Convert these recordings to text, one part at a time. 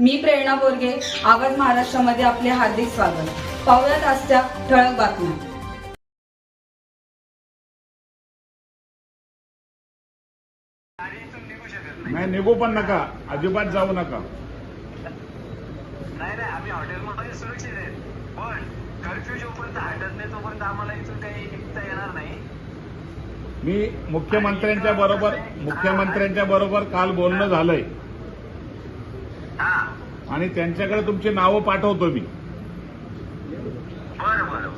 मी प्रेरणा बोरगे आवाज महाराष्ट्रामध्ये आपले हार्दिक स्वागत. पाहुयात आजच्या ठळक बातम्या. नाही निघू पण नका. अजिबात जाऊ नका. नाही नाही आम्ही हॉटेलमध्ये सुरक्षित आहे पण कर्फ्यू जोपर्यंत हटत नाही तोपर्यंत आम्हाला इथून काही निघता येणार नाही. मी मुख्यमंत्र्यांच्या बरोबर मुख्यमंत्र्यांच्या बरोबर काल बोलणं झालंय. आणि त्यांच्याकडे तुमची नावं पाठवतो मी. बरं बरं.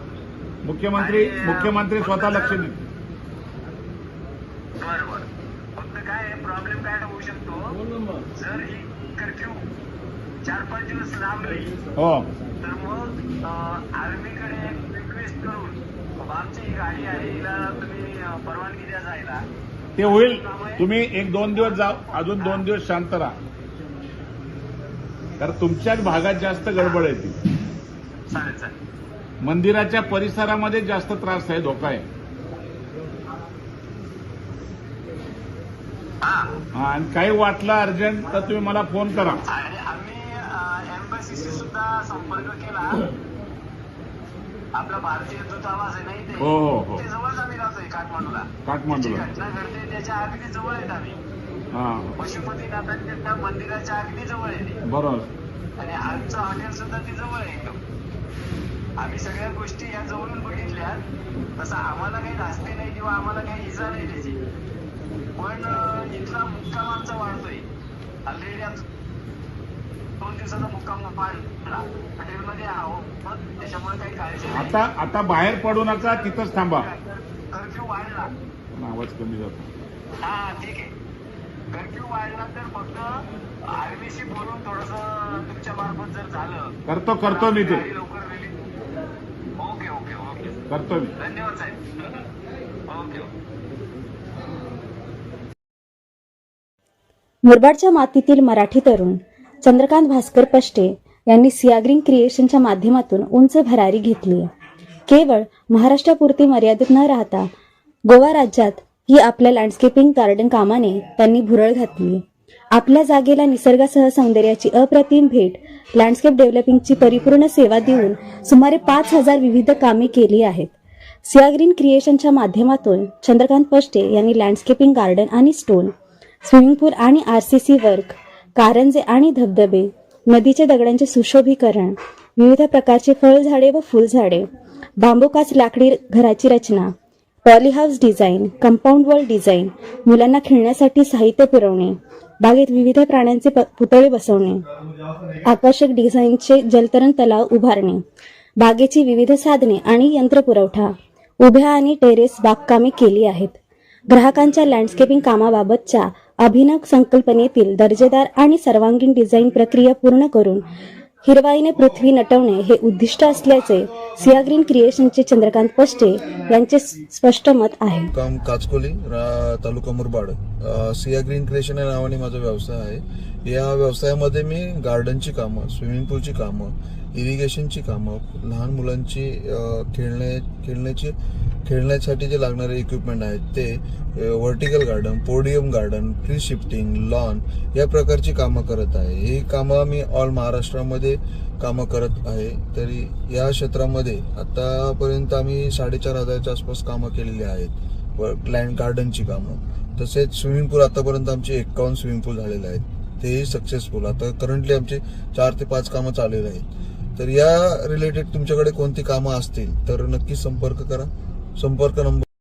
मुख्यमंत्री मुख्यमंत्री स्वतः लक्ष देतील बरं बरं. फक्त काय प्रॉब्लेम काय होऊ शकतो? जर ही कर्फ्यू चार पाच दिवस लांबली हो. तर मग आर्मीकडे रिक्वेस्ट करून आमची ही गाडी आहे हिला तुम्ही परवानगी द्या जायला. ते होईल. तुम्ही एक दोन दिवस जा अजून दोन दिवस शांत राहा. कारण तुमच्याच भागात जास्त गडबड आहे ती. मंदिराच्या परिसरामध्ये जास्त त्रास आहे धोका आहे. हा. आणि काही वाटलं अर्जंट तर तुम्ही मला फोन करा. आणि आम्ही एम्बसीशी सुद्धा संपर्क केला. आपला भारतीय दूतावास आहे नाही ते हो, हो, हो. ते जवळच आम्ही राहतोय काठमांडूला. काठमांडूला. जी घटना घडते त्याच्या अगदी जवळ आहेत आम्ही. पशुपतीनाथांच्या मंदिराच्या अगदी जवळ आहे. बरोबर. आणि आमचं हॉटेल सुद्धा ती जवळ आहे एकदम. आम्ही सगळ्या गोष्टी या जवळून बघितल्या. तसं आम्हाला काही धास्ती नाही किंवा आम्हाला काही इजा नाही त्याची. पण इथला मुक्काम आमचा वाढतोय. ऑलरेडी आमचा दोन दिवसाचा मुक्काम वाढला. हॉटेलमध्ये आहोत पण त्याच्यामुळे काही काळजी आता आता बाहेर पडू नका तिथंच थांबा. कर्फ्यू वाढला. आवाज कमी जातो. हा ठीक आहे. कर्फ्यू वाढला तर फक्त आर्मीशी बोलून थोडस तुमच्या मार्फत जर झालं करतो करतो मी ते. गाडी लवकर रिलीज ओके ओके ओके. करतो मी. धन्यवाद साहेब. ओके. मुरबाडच्या मातीतील मराठी तरुण चंद्रकांत भास्कर पष्टे यांनी सियाग्रीन क्रिएशनच्या माध्यमातून उंच भरारी घेतली. केवळ महाराष्ट्रापुरती मर्यादित न राहता गोवा राज्यात ही आपल्या लँडस्केपिंग गार्डन कामाने त्यांनी भुरळ घातली. आपल्या जागेला निसर्गासह सौंदर्याची अप्रतिम भेट लँडस्केप डेव्हलपिंगची परिपूर्ण सेवा देऊन सुमारे पाच हजार विविध कामे केली आहेत. सियाग्रीन क्रिएशनच्या माध्यमातून चंद्रकांत पष्टे यांनी लँडस्केपिंग गार्डन आणि स्टोन स्विमिंग पूल आणि आरसीसी वर्क कारंजे आणि धबधबे नदीच्या दगडांचे सुशोभीकरण विविध प्रकारचे फळझाडे व फुलझाडे बांबूकाच लाकडी घराची रचना polyhouse design compound wall design मुलांना खेळण्यासाठी साहित्य पुरवणे बागेत विविध प्राण्यांचे पुतळे बसवणे आकर्षक डिझाईनचे जलतरण तलाव उभारणे बागेची विविध साधने आणि यंत्र पुरवठा उभ्या आणि टेरेस बागकामे केली आहेत. ग्राहकांच्या लँडस्केपिंग कामाबाबतच्या अभिनव संकल्पनेतील दर्जेदार आणि सर्वांगीण डिझाईन प्रक्रिया पूर्ण करून हिरवाईने पृथ्वी नटवणे हे उद्दिष्ट असल्याचे सियाग्रीन क्रिएशनचे चंद्रकांत पष्टे यांचे स्पष्ट मत आहे. काम काचकोली तालुका मुरबाड. सिया ग्रीन क्रिएशन या नावाने माझा व्यवसाय आहे. या व्यवसायामध्ये मी गार्डनची कामं स्विमिंग पूलची कामं इरिगेशनची कामं लहान मुलांची खेळणे खेळण्याची खेळण्यासाठी जे लागणारे इक्विपमेंट आहेत ते vertical garden podium garden tree shifting lawn या प्रकारची कामं करत आहे. ही कामं मी ऑल महाराष्ट्रामध्ये कामं करत आहे. तरी या क्षेत्रामध्ये आतापर्यंत आम्ही साडेचार हजारच्या आसपास कामं केलेली आहेत. व लँड गार्डनची कामं. तसेच स्विमिंग पूल आतापर्यंत आमचे एक्कावन्न स्विमिंग पूल झालेले आहेत. तेही सक्सेसफुल आता करंटली आमचे चार ते पाच कामं चाललेली आहेत. तर या रिलेटेड तुमच्याकडे कोणती कामं असतील तर नक्की संपर्क करा. संपर्क नंबर